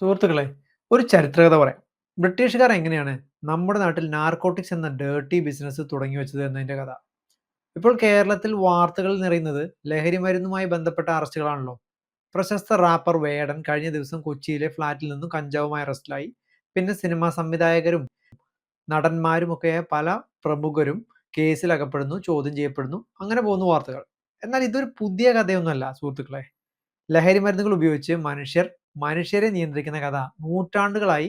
സുഹൃത്തുക്കളെ ഒരു ചരിത്രകഥ പറയാം. ബ്രിട്ടീഷുകാർ എങ്ങനെയാണ് നമ്മുടെ നാട്ടിൽ നാർക്കോട്ടിക്സ് എന്ന ഡേർട്ടി ബിസിനസ് തുടങ്ങി വെച്ചത് എന്നതിന്റെ കഥ. ഇപ്പോൾ കേരളത്തിൽ വാർത്തകളിൽ നിറയുന്നത് ലഹരി മരുന്നുമായി ബന്ധപ്പെട്ട അറസ്റ്റുകളാണല്ലോ. പ്രശസ്ത റാപ്പർ വേടൻ കഴിഞ്ഞ ദിവസം കൊച്ചിയിലെ ഫ്ളാറ്റിൽ നിന്നും കഞ്ചാവുമായി അറസ്റ്റിലായി. പിന്നെ സിനിമാ സംവിധായകരും നടന്മാരുമൊക്കെ പല പ്രമുഖരും കേസിൽ അകപ്പെടുന്നു ചോദ്യം ചെയ്യപ്പെടുന്നു അങ്ങനെ പോകുന്നു വാർത്തകൾ. എന്നാൽ ഇതൊരു പുതിയ കഥയൊന്നുമല്ല സുഹൃത്തുക്കളെ. ലഹരി മരുന്നുകൾ ഉപയോഗിച്ച് മനുഷ്യർ മനുഷ്യരെ നിയന്ത്രിക്കുന്ന കഥ നൂറ്റാണ്ടുകളായി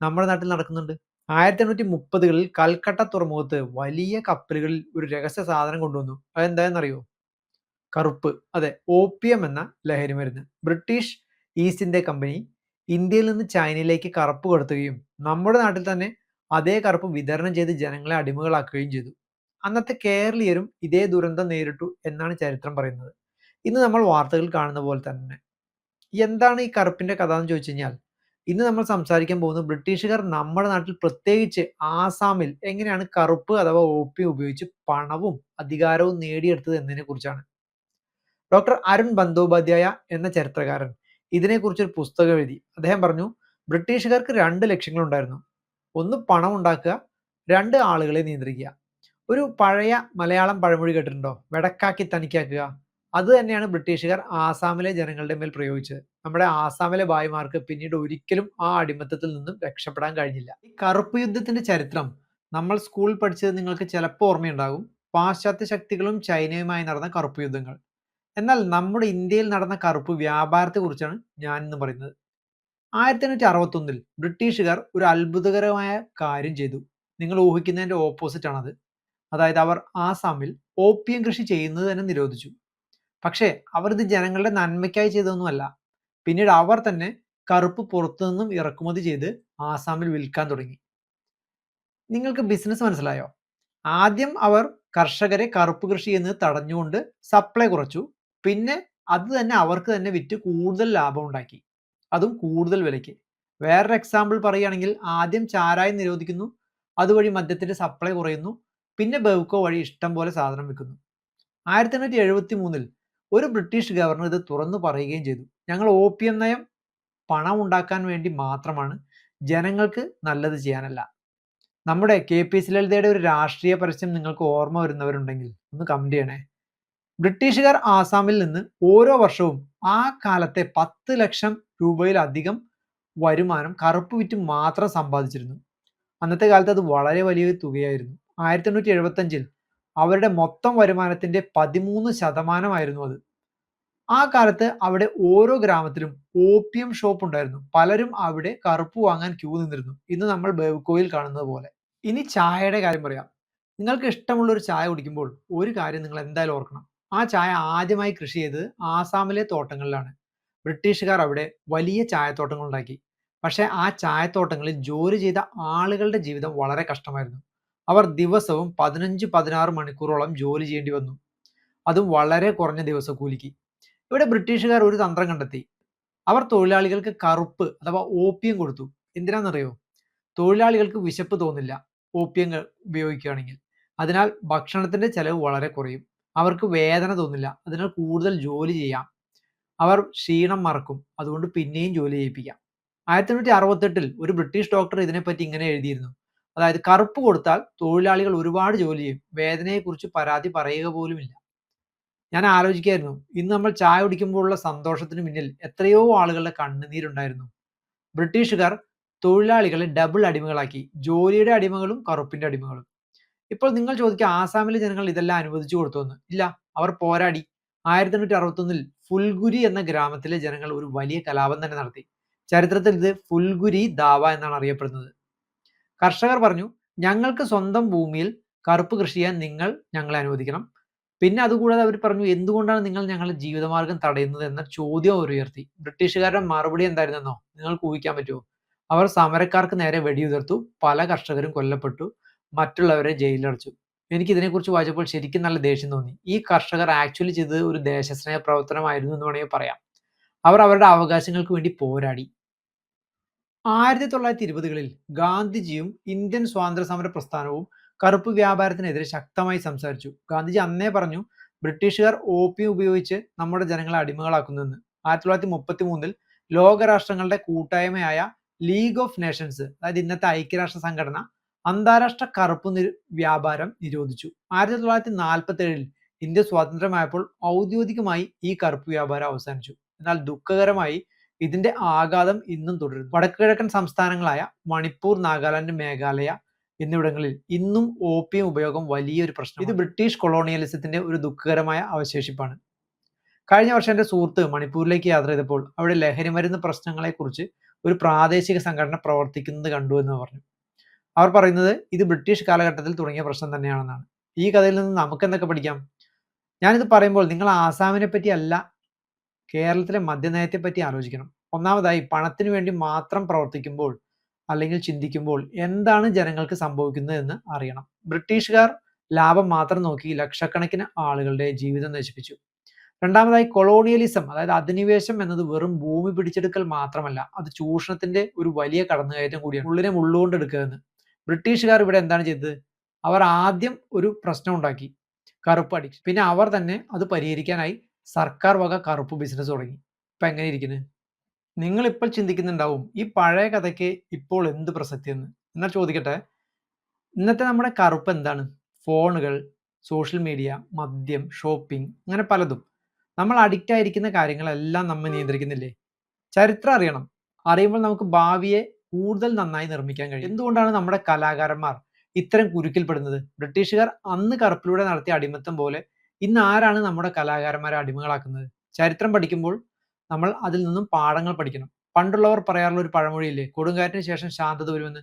നമ്മുടെ നാട്ടിൽ നടക്കുന്നുണ്ട്. ആയിരത്തി എണ്ണൂറ്റി മുപ്പതുകളിൽ കൽക്കട്ട തുറമുഖത്ത് വലിയ കപ്പലുകളിൽ ഒരു രഹസ്യ സാധനം കൊണ്ടുവന്നു. അതെന്താണെന്നറിയോ കറുപ്പ്. അതെ ഓപ്പിയം എന്ന ലഹരി മരുന്ന്. ബ്രിട്ടീഷ് ഈസ്റ്റ് ഇന്ത്യ കമ്പനി ഇന്ത്യയിൽ നിന്ന് ചൈനയിലേക്ക് കറുപ്പ് കൊടുത്തുകയും നമ്മുടെ നാട്ടിൽ തന്നെ അതേ കറുപ്പ് വിതരണം ചെയ്ത് ജനങ്ങളെ അടിമകളാക്കുകയും ചെയ്തു. അന്നത്തെ കേരളീയരും ഇതേ ദുരന്തം നേരിട്ടു എന്നാണ് ചരിത്രം പറയുന്നത്. ഇന്ന് നമ്മൾ വാർത്തകൾ കാണുന്ന പോലെ തന്നെ എന്താണ് ഈ കറുപ്പിന്റെ കഥ എന്ന് ചോദിച്ചു കഴിഞ്ഞാൽ ഇന്ന് നമ്മൾ സംസാരിക്കാൻ പോകുന്നത് ബ്രിട്ടീഷുകാർ നമ്മുടെ നാട്ടിൽ പ്രത്യേകിച്ച് ആസാമിൽ എങ്ങനെയാണ് കറുപ്പ് അഥവാ ഓപ്പിയം ഉപയോഗിച്ച് പണവും അധികാരവും നേടിയെടുത്തത് എന്നതിനെ കുറിച്ചാണ് ഡോക്ടർ അരുൺ ബന്ദോപാധ്യായ എന്ന ചരിത്രകാരൻ ഇതിനെക്കുറിച്ച് ഒരു പുസ്തകം എഴുതി. അദ്ദേഹം പറഞ്ഞു ബ്രിട്ടീഷുകാർക്ക് രണ്ട് ലക്ഷ്യങ്ങളുണ്ടായിരുന്നു. ഒന്ന് പണം ഉണ്ടാക്കുക രണ്ട് ആളുകളെ നിയന്ത്രിക്കുക. ഒരു പഴയ മലയാളം പഴമൊഴി കേട്ടിട്ടുണ്ടോ? വെടക്കാക്കി തനിക്കാക്കുക. അത് തന്നെയാണ് ബ്രിട്ടീഷുകാർ ആസാമിലെ ജനങ്ങളുടെ മേൽ പ്രയോഗിച്ചത്. നമ്മുടെ ആസാമിലെ ഭായിമാർക്ക് പിന്നീട് ഒരിക്കലും ആ അടിമത്തത്തിൽ നിന്നും രക്ഷപ്പെടാൻ കഴിഞ്ഞില്ല. ഈ കറുപ്പ് യുദ്ധത്തിന്റെ ചരിത്രം നമ്മൾ സ്കൂളിൽ പഠിച്ചത് നിങ്ങൾക്ക് ചിലപ്പോൾ ഓർമ്മയുണ്ടാകും. പാശ്ചാത്യ ശക്തികളും ചൈനയുമായി നടന്ന കറുപ്പ് യുദ്ധങ്ങൾ. എന്നാൽ നമ്മുടെ ഇന്ത്യയിൽ നടന്ന കറുപ്പ് വ്യാപാരത്തെ കുറിച്ചാണ് ഞാൻ ഇന്ന് പറയുന്നത്. ആയിരത്തി എണ്ണൂറ്റി അറുപത്തൊന്നിൽ ബ്രിട്ടീഷുകാർ ഒരു അത്ഭുതകരമായ കാര്യം ചെയ്തു. നിങ്ങൾ ഊഹിക്കുന്നതിന്റെ ഓപ്പോസിറ്റ് ആണത്. അതായത് അവർ ആസാമിൽ ഓപ്പിയം കൃഷി ചെയ്യുന്നത് തന്നെ നിരോധിച്ചു. പക്ഷേ അവർ ഇത് ജനങ്ങളുടെ നന്മയ്ക്കായി ചെയ്തതൊന്നുമല്ല. പിന്നീട് അവർ തന്നെ കറുപ്പ് പുറത്തു നിന്നും ഇറക്കുമതി ചെയ്ത് ആസാമിൽ വിൽക്കാൻ തുടങ്ങി. നിങ്ങൾക്ക് ബിസിനസ് മനസ്സിലായോ? ആദ്യം അവർ കർഷകരെ കറുപ്പ് കൃഷി എന്ന് തടഞ്ഞുകൊണ്ട് സപ്ലൈ കുറച്ചു. പിന്നെ അത് തന്നെ അവർക്ക് തന്നെ വിറ്റ് കൂടുതൽ ലാഭം ഉണ്ടാക്കി. അതും കൂടുതൽ വിലയ്ക്ക്. വേറൊരു എക്സാമ്പിൾ പറയുകയാണെങ്കിൽ ആദ്യം ചാരായം നിരോധിക്കുന്നു. അതുവഴി മദ്യത്തിന്റെ സപ്ലൈ കുറയുന്നു. പിന്നെ ബെവ്കോ വഴി ഇഷ്ടം പോലെ സാധനം വിൽക്കുന്നു. ആയിരത്തി എണ്ണൂറ്റി എഴുപത്തി മൂന്നിൽ ഒരു ബ്രിട്ടീഷ് ഗവർണർ ഇത് തുറന്നു പറയുകയും ചെയ്തു. ഞങ്ങൾ ഓപ്പിയം നയം പണം ഉണ്ടാക്കാൻ വേണ്ടി മാത്രമാണ് ജനങ്ങൾക്ക് നല്ലത് ചെയ്യാനല്ല. നമ്മുടെ കെ പി സി ലളിതയുടെ ഒരു രാഷ്ട്രീയ പരസ്യം നിങ്ങൾക്ക് ഓർമ്മ വരുന്നവരുണ്ടെങ്കിൽ ഒന്ന് കമന്റ് ചെയ്യണേ. ബ്രിട്ടീഷുകാർ ആസാമിൽ നിന്ന് ഓരോ വർഷവും ആ കാലത്തെ പത്ത് ലക്ഷം രൂപയിലധികം വരുമാനം കറുപ്പ് വിറ്റ് മാത്രം സമ്പാദിച്ചിരുന്നു. അന്നത്തെ കാലത്ത് അത് വളരെ വലിയൊരു തുകയായിരുന്നു. ആയിരത്തി എണ്ണൂറ്റി എഴുപത്തി അഞ്ചിൽ അവരുടെ മൊത്തം വരുമാനത്തിന്റെ പതിമൂന്ന് ശതമാനമായിരുന്നു അത്. ആ കാലത്ത് അവിടെ ഓരോ ഗ്രാമത്തിലും ഓപ്പിയം ഷോപ്പ് ഉണ്ടായിരുന്നു. പലരും അവിടെ കറുപ്പ് വാങ്ങാൻ ക്യൂ നിന്നിരുന്നു. ഇന്ന് നമ്മൾ ബേവ്കോയിൽ കാണുന്നത് പോലെ. ഇനി ചായയുടെ കാര്യം പറയാം. നിങ്ങൾക്ക് ഇഷ്ടമുള്ള ഒരു ചായ കുടിക്കുമ്പോൾ ഒരു കാര്യം നിങ്ങൾ എന്തായാലും ഓർക്കണം. ആ ചായ ആദ്യമായി കൃഷി ചെയ്തത് ആസാമിലെ തോട്ടങ്ങളിലാണ്. ബ്രിട്ടീഷുകാർ അവിടെ വലിയ ചായത്തോട്ടങ്ങൾ ഉണ്ടാക്കി പക്ഷേ ആ ചായത്തോട്ടങ്ങളിൽ ജോലി ചെയ്ത ആളുകളുടെ ജീവിതം വളരെ കഷ്ടമായിരുന്നു. അവർ ദിവസവും പതിനഞ്ച് പതിനാറ് മണിക്കൂറോളം ജോലി ചെയ്യേണ്ടി വന്നു. അതും വളരെ കുറഞ്ഞ ദിവസക്കൂലിക്ക്. ഇവിടെ ബ്രിട്ടീഷുകാർ ഒരു തന്ത്രം കണ്ടെത്തി. അവർ തൊഴിലാളികൾക്ക് കറുപ്പ് അഥവാ ഓപ്പിയം കൊടുത്തു. എന്തിനാണെന്നറിയോ? തൊഴിലാളികൾക്ക് വിശപ്പ് തോന്നില്ല ഓപ്പിയം ഉപയോഗിക്കുകയാണെങ്കിൽ. അതിനാൽ ഭക്ഷണത്തിന്റെ ചെലവ് വളരെ കുറയും. അവർക്ക് വേദന തോന്നില്ല. അതിനാൽ കൂടുതൽ ജോലി ചെയ്യാം. അവർ ക്ഷീണം മറക്കും. അതുകൊണ്ട് പിന്നെയും ജോലി ചെയ്യിപ്പിക്കാം. ആയിരത്തി തൊണ്ണൂറ്റി അറുപത്തെട്ടിൽ ഒരു ബ്രിട്ടീഷ് ഡോക്ടർ ഇതിനെപ്പറ്റി ഇങ്ങനെ എഴുതിയിരുന്നു. അതായത് കറുപ്പ് കൊടുത്താൽ തൊഴിലാളികൾ ഒരുപാട് ജോലി ചെയ്യും. വേദനയെക്കുറിച്ച് പരാതി പറയുക പോലുമില്ല ഞാൻ ആലോചിക്കായിരുന്നു. ഇന്ന് നമ്മൾ ചായ കുടിക്കുമ്പോഴുള്ള സന്തോഷത്തിന് പിന്നിൽ എത്രയോ ആളുകളുടെ കണ്ണുനീരുണ്ടായിരുന്നു. ബ്രിട്ടീഷുകാർ തൊഴിലാളികളെ ഡബിൾ അടിമകളാക്കി. ജോലിയുടെ അടിമകളും കറുപ്പിന്റെ അടിമകളും. ഇപ്പോൾ നിങ്ങൾ ചോദിക്കുക ആസാമിലെ ജനങ്ങൾ ഇതെല്ലാം അനുവദിച്ചു കൊടുത്തുവെന്ന് ഇല്ല അവർ പോരാടി. ആയിരത്തി എണ്ണൂറ്റി അറുപത്തൊന്നിൽ ഫുൽഗുരി എന്ന ഗ്രാമത്തിലെ ജനങ്ങൾ ഒരു വലിയ കലാപം തന്നെ നടത്തി. ചരിത്രത്തിൽ ഇത് ഫുൽഗുരി ദാവ എന്നാണ് അറിയപ്പെടുന്നത്. കർഷകർ പറഞ്ഞു ഞങ്ങൾക്ക് സ്വന്തം ഭൂമിയിൽ കറുപ്പ് കൃഷി ചെയ്യാൻ നിങ്ങൾ ഞങ്ങളെ അനുവദിക്കണം. പിന്നെ അതുകൂടാതെ അവർ പറഞ്ഞു എന്തുകൊണ്ടാണ് നിങ്ങൾ ഞങ്ങളുടെ ജീവിതമാർഗം തടയുന്നത്? എന്ന ചോദ്യം അവർ ഉയർത്തി. ബ്രിട്ടീഷുകാരുടെ മറുപടി എന്തായിരുന്നെന്നോ നിങ്ങൾക്ക് ഊഹിക്കാൻ പറ്റുമോ? അവർ സമരക്കാർക്ക് നേരെ വെടിയുതിർത്തു പല കർഷകരും കൊല്ലപ്പെട്ടു മറ്റുള്ളവരെ ജയിലിലടച്ചു. എനിക്ക് ഇതിനെക്കുറിച്ച് വായിച്ചപ്പോൾ ശരിക്കും നല്ല ദേഷ്യം തോന്നി. ഈ കർഷകർ ആക്ച്വലി ചെയ്തത് ഒരു ദേശസ്നേഹ പ്രവർത്തനമായിരുന്നു എന്ന് വേണമെങ്കിൽ പറയാം. അവർ അവരുടെ അവകാശങ്ങൾക്ക് വേണ്ടി പോരാടി. ആയിരത്തി തൊള്ളായിരത്തി ഇരുപതുകളിൽ ഗാന്ധിജിയും ഇന്ത്യൻ സ്വാതന്ത്ര്യ സമര പ്രസ്ഥാനവും കറുപ്പ് വ്യാപാരത്തിനെതിരെ ശക്തമായി സംസാരിച്ചു. ഗാന്ധിജി അന്നേ പറഞ്ഞു ബ്രിട്ടീഷുകാർ ഓപ്പിയം ഉപയോഗിച്ച് നമ്മുടെ ജനങ്ങളെ അടിമകളാക്കുന്നെന്ന്. ആയിരത്തി തൊള്ളായിരത്തി മുപ്പത്തി മൂന്നിൽ ലോകരാഷ്ട്രങ്ങളുടെ കൂട്ടായ്മയായ ലീഗ് ഓഫ് നേഷൻസ് അതായത് ഇന്നത്തെ ഐക്യരാഷ്ട്ര സംഘടന അന്താരാഷ്ട്ര കറുപ്പ് നി വ്യാപാരം നിരോധിച്ചു. ആയിരത്തി തൊള്ളായിരത്തി നാൽപ്പത്തി ഏഴിൽ ഇന്ത്യ സ്വാതന്ത്ര്യമായപ്പോൾ ഔദ്യോഗികമായി ഈ കറുപ്പ് വ്യാപാരം അവസാനിച്ചു. എന്നാൽ ദുഃഖകരമായി ഇതിന്റെ ആഘാതം ഇന്നും തുടരുന്നു. വടക്കുകിഴക്കൻ സംസ്ഥാനങ്ങളായ മണിപ്പൂർ നാഗാലാൻഡ് മേഘാലയ എന്നിവിടങ്ങളിൽ ഇന്നും ഓപ്പിയം ഉപയോഗം വലിയൊരു പ്രശ്നം ഇത് ബ്രിട്ടീഷ് കൊളോണിയലിസത്തിന്റെ ഒരു ദുഃഖകരമായ അവശേഷിപ്പാണ്. കഴിഞ്ഞ വർഷം എന്റെ സുഹൃത്ത് മണിപ്പൂരിലേക്ക് യാത്ര ചെയ്തപ്പോൾ അവിടെ ലഹരി മരുന്ന് പ്രശ്നങ്ങളെക്കുറിച്ച് ഒരു പ്രാദേശിക സംഘടന പ്രവർത്തിക്കുന്നത് കണ്ടു എന്ന് പറഞ്ഞു. അവർ പറയുന്നത് ഇത് ബ്രിട്ടീഷ് കാലഘട്ടത്തിൽ തുടങ്ങിയ പ്രശ്നം തന്നെയാണെന്നാണ്. ഈ കഥയിൽ നിന്ന് നമുക്ക് എന്തൊക്കെ പഠിക്കാം? ഞാനിത് പറയുമ്പോൾ നിങ്ങൾ ആസാമിനെ പറ്റി അല്ല കേരളത്തിലെ മദ്യനയത്തെ പറ്റി ആലോചിക്കണം. ഒന്നാമതായി പണത്തിന് വേണ്ടി മാത്രം പ്രവർത്തിക്കുമ്പോൾ അല്ലെങ്കിൽ ചിന്തിക്കുമ്പോൾ എന്താണ് ജനങ്ങൾക്ക് സംഭവിക്കുന്നത് എന്ന് അറിയണം. ബ്രിട്ടീഷുകാർ ലാഭം മാത്രം നോക്കി ലക്ഷക്കണക്കിന് ആളുകളുടെ ജീവിതം നശിപ്പിച്ചു. രണ്ടാമതായി കൊളോണിയലിസം അതായത് അധിനിവേശം എന്നത് വെറും ഭൂമി പിടിച്ചെടുക്കൽ മാത്രമല്ല അത് ചൂഷണത്തിന്റെ ഒരു വലിയ കടന്നുകയറ്റം കൂടിയാണ്. ഉള്ളിനെ മുള്ളുകൊണ്ട് എടുക്കുക എന്ന്. ബ്രിട്ടീഷുകാർ ഇവിടെ എന്താണ് ചെയ്തത്? അവർ ആദ്യം ഒരു പ്രശ്നം ഉണ്ടാക്കി. കറുപ്പ് അഡിക്ഷൻ പിന്നെ അവർ തന്നെ അത് പരിഹരിക്കാനായി സർക്കാർ വക കറുപ്പ് ബിസിനസ് തുടങ്ങി. ഇപ്പം എങ്ങനെ ഇരിക്കുന്നത് നിങ്ങളിപ്പോൾ ചിന്തിക്കുന്നുണ്ടാവും ഈ പഴയ കഥയ്ക്ക് ഇപ്പോൾ എന്ത് പ്രസക്തി എന്ന് എന്നാൽ ചോദിക്കട്ടെ ഇന്നത്തെ നമ്മുടെ കറുപ്പ് എന്താണ്? ഫോണുകൾ സോഷ്യൽ മീഡിയ മദ്യം ഷോപ്പിംഗ് അങ്ങനെ പലതും. നമ്മൾ അഡിക്റ്റ് ആയിരിക്കുന്ന കാര്യങ്ങളെല്ലാം നമ്മൾ നിയന്ത്രിക്കുന്നില്ലേ? ചരിത്രം അറിയണം. അറിയുമ്പോൾ നമുക്ക് ഭാവിയെ കൂടുതൽ നന്നായി നിർമ്മിക്കാൻ കഴിയും. എന്തുകൊണ്ടാണ് നമ്മുടെ കലാകാരന്മാർ ഇത്തരം കുരുക്കിൽപ്പെടുന്നത്? ബ്രിട്ടീഷുകാർ അന്ന് കറുപ്പിലൂടെ നടത്തിയ അടിമത്തം പോലെ ഇന്ന് ആരാണ് നമ്മുടെ കലാകാരന്മാരെ അടിമകളാക്കുന്നത്? ചരിത്രം പഠിക്കുമ്പോൾ നമ്മൾ അതിൽ നിന്നും പാഠങ്ങൾ പഠിക്കണം. പണ്ടുള്ളവർ പറയാറുള്ള ഒരു പഴമൊഴിയില്ലേ കൊടുങ്കാറ്റിന് ശേഷം ശാന്തത വരുമെന്ന്.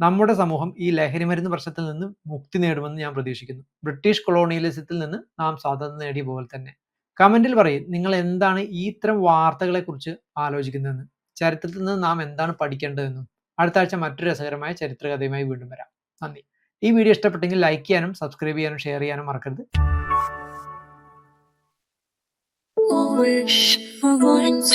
നമ്മുടെ സമൂഹം ഈ ലഹരി മരുന്ന് പ്രശ്നത്തിൽ നിന്ന് മുക്തി നേടുമെന്ന് ഞാൻ പ്രതീക്ഷിക്കുന്നു. ബ്രിട്ടീഷ് കൊളോണിയലിസത്തിൽ നിന്ന് നാം സ്വാതന്ത്ര്യം നേടിയ പോലെ തന്നെ. കമന്റിൽ പറയും നിങ്ങൾ എന്താണ് ഈ ഇത്തരം വാർത്തകളെ കുറിച്ച് ആലോചിക്കുന്നതെന്ന്? ചരിത്രത്തിൽ നിന്ന് നാം എന്താണ് പഠിക്കേണ്ടതെന്നും? അടുത്ത ആഴ്ച മറ്റൊരു രസകരമായ ചരിത്രകഥയുമായി വീണ്ടും വരാം. നന്ദി. ഈ വീഡിയോ ഇഷ്ടപ്പെട്ടെങ്കിൽ ലൈക്ക് ചെയ്യാനും സബ്സ്ക്രൈബ് ചെയ്യാനും ഷെയർ ചെയ്യാനും മറക്കരുത്. Wish for once